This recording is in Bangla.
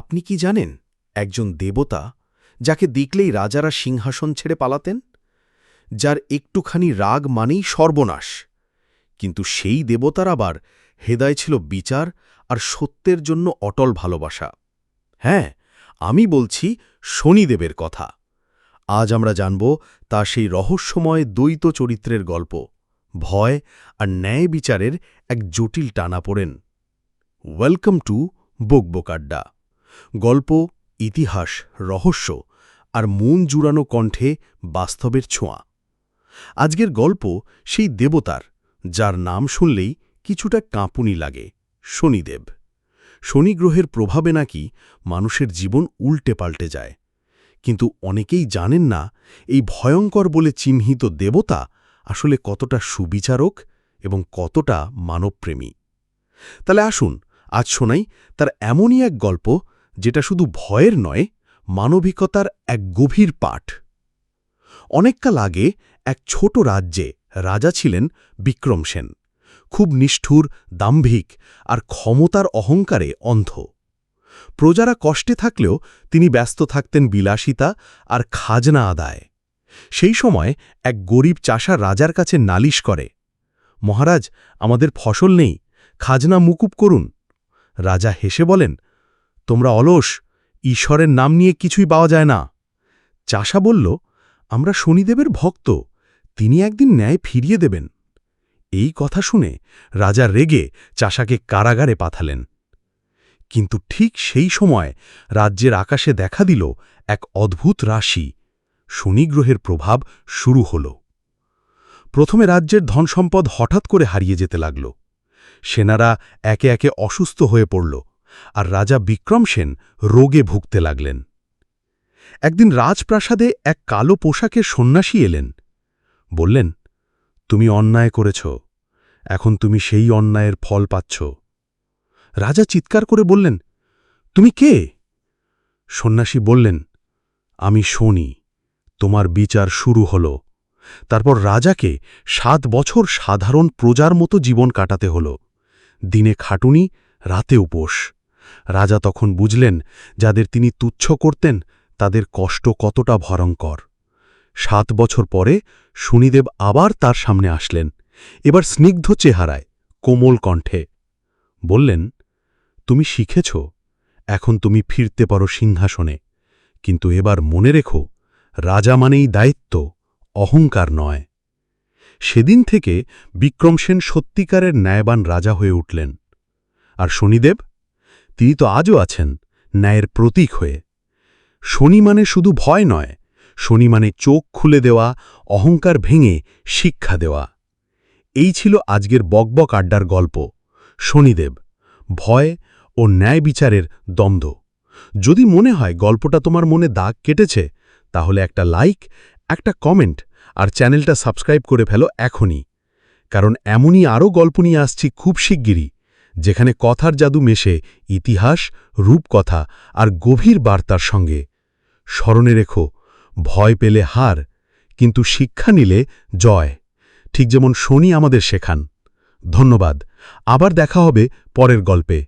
আপনি কি জানেন, একজন দেবতা যাকে দেখলেই রাজারা সিংহাসন ছেড়ে পালাতেন? যার একটুখানি রাগ মানেই সর্বনাশ। কিন্তু সেই দেবতার আবার হেদায় ছিল বিচার আর সত্যের জন্য অটল ভালোবাসা। হ্যাঁ আমি বলছি শনিদেবের কথা। আজ আমরা জানব তা সেই রহস্যময় দ্বৈত চরিত্রের গল্প, ভয় আর ন্যায় বিচারের এক জটিল টানা পড়েন। ওয়েলকাম টু বকবকাড্ডা গল্প, ইতিহাস, রহস্য আর মন জুড়ানো কণ্ঠে বাস্তবের ছোঁয়া। আজকের গল্প সেই দেবতার, যার নাম শুনলেই কিছুটা কাঁপুনি লাগে, শনিদেব। শনি গ্রহের প্রভাবে নাকি মানুষের জীবন উল্টে পাল্টে যায়। কিন্তু অনেকেই জানেন না, এই ভয়ঙ্কর বলে চিহ্নিত দেবতা আসলে কতটা সুবিচারক এবং কতটা মানবপ্রেমী। তাহলে আসুন, আজ শোনাই তার এমনই এক গল্প যেটা শুধু ভয়ের নয়, মানবিকতার এক গভীর পাঠ। অনেককাল আগে এক ছোট রাজ্যে রাজা ছিলেন বিক্রম সেন। খুব নিষ্ঠুর, দাম্ভিক আর ক্ষমতার অহংকারে অন্ধ। প্রজারা কষ্টে থাকলেও তিনি ব্যস্ত থাকতেন বিলাসিতা আর খাজনা আদায়। সেই সময় এক গরিব চাষা রাজার কাছে নালিশ করে, মহারাজ, আমাদের ফসল নেই, খাজনা মুকুব করুন। রাজা হেসে বলেন তোমরা অলস, ঈশ্বরের নাম নিয়ে কিছুই পাওয়া যায় না। চাষা বলল, আমরা শনিদেবের ভক্ত, তিনি একদিন ন্যায় ফিরিয়ে দেবেন। এই কথা শুনে রাজা রেগে চাষাকে কারাগারে পাঠালেন। কিন্তু ঠিক সেই সময় রাজ্যের আকাশে দেখা দিল এক অদ্ভুত রাশি। শনিগ্রহের প্রভাব শুরু হল। প্রথমে রাজ্যের ধনসম্পদ হঠাৎ করে হারিয়ে যেতে লাগল। সেনারা একে একে অসুস্থ হয়ে পড়ল। আর রাজা বিক্রম সেন রোগে ভুগতে লাগলেন। একদিন রাজপ্রাসাদে এক কালো পোশাকের সন্ন্যাসী এলেন। বললেন, তুমি অন্যায় করেছ, এখন তুমি সেই অন্যায়ের ফল পাচ্ছ। রাজা চিৎকার করে বললেন, তুমি কে? সন্ন্যাসী বললেন, আমি শনি, তোমার বিচার শুরু হল। তারপর রাজাকে সাত বছর সাধারণ প্রজার মতো জীবন কাটাতে হল। দিনে খাটুনি রাতে উপোস রাজা তখন বুঝলেন, যাদের তিনি তুচ্ছ করতেন, তাদের কষ্ট কতটা ভয়ঙ্কর। সাত বছর পরে শনিদেব আবার তার সামনে আসলেন, এবার স্নিগ্ধ চেহারায়, কোমল কণ্ঠে। বললেন, তুমি শিখেছ, এখন তুমি ফিরতে পারো সিংহাসনে, কিন্তু এবার মনে রেখো, রাজা মানেই দায়িত্ব, অহংকার নয়। সেদিন থেকে বিক্রমসেন সত্যিকারের ন্যায়বান রাজা হয়ে উঠলেন। আর শনিদেব? তিনি তো আজও আছেন, ন্যায়ের প্রতীক হয়ে। শনি মানে শুধু ভয় নয়, শনি মানে চোখ খুলে দেওয়া, অহংকার ভেঙে শিক্ষা দেওয়া। এই ছিল আজকের বকবক আড্ডার গল্প। শনিদেব, ভয় ও ন্যায় বিচারের দ্বন্দ্ব। যদি মনে হয় গল্পটা তোমার মনে দাগ কেটেছে, তাহলে একটা লাইক, একটা কমেন্ট আর চ্যানেলটা সাবস্ক্রাইব করে ফেলো এখনই। কারণ এমনই আরও গল্প নিয়ে আসছি খুব শিগগিরই। যেখানে কথার জাদু মেশে ইতিহাস, রূপকথা আর গভীর বার্তার সঙ্গে। স্মরণে রেখো, ভয় পেলে হার, কিন্তু শিক্ষা নিলে জয়। ঠিক যেমন শনি আমাদের শেখান। ধন্যবাদ। আবার দেখা হবে পরের গল্পে।